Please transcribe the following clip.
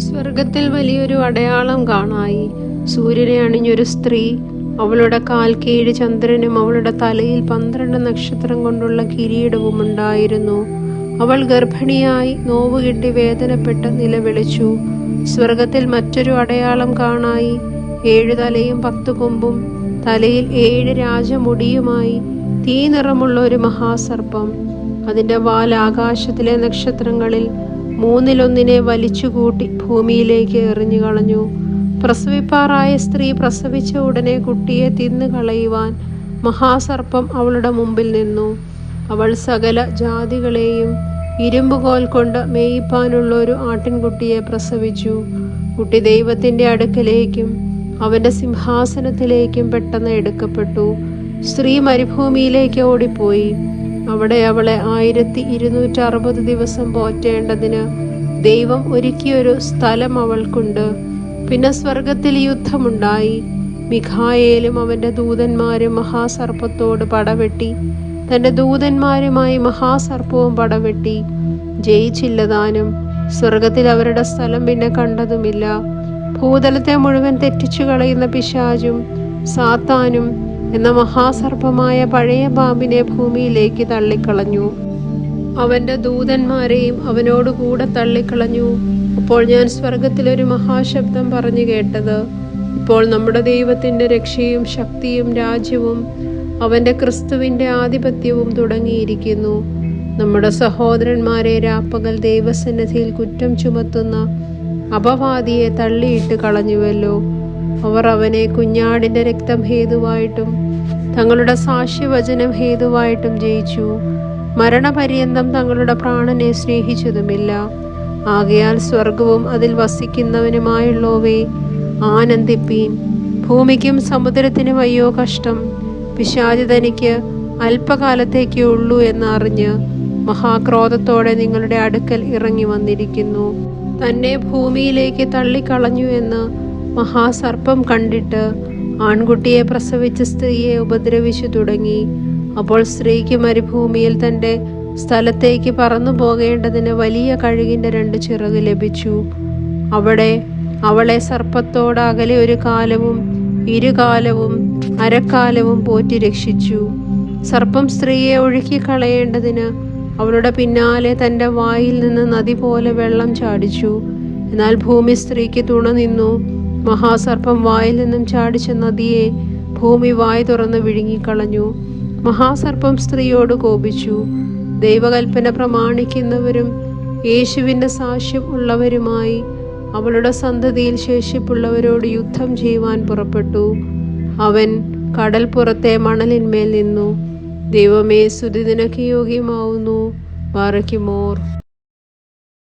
സ്വർഗത്തിൽ വലിയൊരു അടയാളം കാണായി. സൂര്യനെ അണിഞ്ഞൊരു സ്ത്രീ അവളുടെ കാൽ കീഴ് ചന്ദ്രനും അവളുടെ തലയിൽ പന്ത്രണ്ട് നക്ഷത്രം കൊണ്ടുള്ള കിരീടവും ഉണ്ടായിരുന്നു. അവൾ ഗർഭിണിയായി നോവുകിട്ടി വേദനപ്പെട്ട് നിലവിളിച്ചു. സ്വർഗത്തിൽ മറ്റൊരു അടയാളം കാണായി. ഏഴു തലയും പത്തു കൊമ്പും തലയിൽ ഏഴ് രാജമുടിയുമായി തീ നിറമുള്ള ഒരു മഹാസർപ്പം. അതിന്റെ വാൽ ആകാശത്തിലെ നക്ഷത്രങ്ങളിൽ മൂന്നിലൊന്നിനെ വലിച്ചുകൂട്ടി ഭൂമിയിലേക്ക് എറിഞ്ഞു കളഞ്ഞു പ്രസവിപ്പാറായ സ്ത്രീ പ്രസവിച്ച ഉടനെ കുട്ടിയെ തിന്നു കളയുവാൻ മഹാസർപ്പം അവളുടെ മുമ്പിൽ നിന്നു. അവൾ സകല ജാതികളെയും ഇരുമ്പുകോൽ കൊണ്ട് മേയിപ്പാനുള്ള ഒരു ആട്ടിൻകുട്ടിയെ പ്രസവിച്ചു. കുട്ടി ദൈവത്തിന്റെ അടുക്കലേക്കും അവന്റെ സിംഹാസനത്തിലേക്കും പെട്ടെന്ന് എടുക്കപ്പെട്ടു. സ്ത്രീ മരുഭൂമിയിലേക്ക് ഓടിപ്പോയി. അവിടെ അവളെ ആയിരത്തി ഇരുന്നൂറ്റി അറുപത് ദിവസം പോറ്റേണ്ടതിന് ദൈവം ഒരുക്കിയൊരു സ്ഥലം അവൾക്കുണ്ട്. പിന്നെ സ്വർഗത്തിൽ യുദ്ധമുണ്ടായി. മിഖായേലും അവന്റെ ദൂതന്മാരും മഹാസർപ്പത്തോട് പടവെട്ടി. തന്റെ ദൂതന്മാരുമായി മഹാസർപ്പവും പടവെട്ടി. ജയിച്ചില്ലതാനും സ്വർഗത്തിൽ അവരുടെ സ്ഥലം പിന്നെ കണ്ടതുമില്ല. ഭൂതലത്തെ മുഴുവൻ തെറ്റിച്ചു കളയുന്ന പിശാചും സാത്താനും എന്ന മഹാസർപ്പമായ പഴയ പാമ്പിനെ ഭൂമിയിലേക്ക് തള്ളിക്കളഞ്ഞു. അവന്റെ ദൂതന്മാരെയും അവനോട് കൂടെ തള്ളിക്കളഞ്ഞു. അപ്പോൾ ഞാൻ സ്വർഗത്തിലൊരു മഹാശബ്ദം പറഞ്ഞു കേട്ടത് ഇപ്പോൾ നമ്മുടെ ദൈവത്തിന്റെ രക്ഷയും ശക്തിയും രാജ്യവും അവന്റെ ക്രിസ്തുവിന്റെ ആധിപത്യവും തുടങ്ങിയിരിക്കുന്നു. നമ്മുടെ സഹോദരന്മാരെ രാപ്പകൽ ദൈവസന്നിധിയിൽ കുറ്റം ചുമത്തുന്ന അപവാദിയെ തള്ളിയിട്ട് കളഞ്ഞുവല്ലോ. അവർ അവനെ കുഞ്ഞാടിന്റെ രക്തം ഹേതുവായിട്ടും തങ്ങളുടെ സാക്ഷ്യവചനം ഹേതുവായിട്ടും ജയിച്ചു. മരണപര്യന്തം തങ്ങളുടെ പ്രാണനെ സ്നേഹിച്ചതുമില്ല. ആകയാൽ സ്വർഗവും അതിൽ വസിക്കുന്നവനുമായുള്ളവേ ആനന്ദിപ്പീൻ. ഭൂമിക്കും സമുദ്രത്തിനും അയ്യോ കഷ്ടം. പിശാചി തനിക്ക് അല്പകാലത്തേക്കേ ഉള്ളൂ എന്നറിഞ്ഞ് മഹാക്രോധത്തോടെ നിങ്ങളുടെ അടുക്കൽ ഇറങ്ങി വന്നിരിക്കുന്നു. തന്നെ ഭൂമിയിലേക്ക് തള്ളിക്കളഞ്ഞു എന്ന് മഹാസർപ്പം കണ്ടിട്ട് ആൺകുട്ടിയെ പ്രസവിച്ച സ്ത്രീയെ ഉപദ്രവിച്ചു തുടങ്ങി. അപ്പോൾ സ്ത്രീക്ക് മരുഭൂമിയിൽ തന്റെ സ്ഥലത്തേക്ക് പറന്നു പോകേണ്ടതിന് വലിയ കഴുകിന്റെ രണ്ട് ചിറക് ലഭിച്ചു. അവിടെ അവളെ സർപ്പത്തോട് അകലെ ഒരു കാലവും ഇരുകാലവും അരക്കാലവും പോറ്റി രക്ഷിച്ചു. സർപ്പം സ്ത്രീയെ ഒഴുക്കി കളയേണ്ടതിന് അവളുടെ പിന്നാലെ തന്റെ വായിൽ നിന്ന് നദി പോലെ വെള്ളം ചാടിച്ചു. എന്നാൽ ഭൂമി സ്ത്രീക്ക് തുണ നിന്നു. മഹാസർപ്പം വായിൽ നിന്നും ചാടിച്ച നദിയെ ഭൂമി വായ് തുറന്ന് വിഴുങ്ങിക്കളഞ്ഞു. മഹാസർപ്പം സ്ത്രീയോട് കോപിച്ചു. ദൈവകൽപ്പന പ്രമാണിക്കുന്നവരും യേശുവിന്റെ സാക്ഷ്യം ഉള്ളവരുമായി അവളുടെ സന്തതിയിൽ ശേഷിപ്പുള്ളവരോട് യുദ്ധം ചെയ്യുവാൻ പുറപ്പെട്ടു. അവൻ കടൽ പുറത്തെ മണലിന്മേൽ നിന്നു. ദൈവമേ സ്തുതി നിനക്ക് യോഗ്യമാവുന്നു. ബാറയ്ക്കുമോർ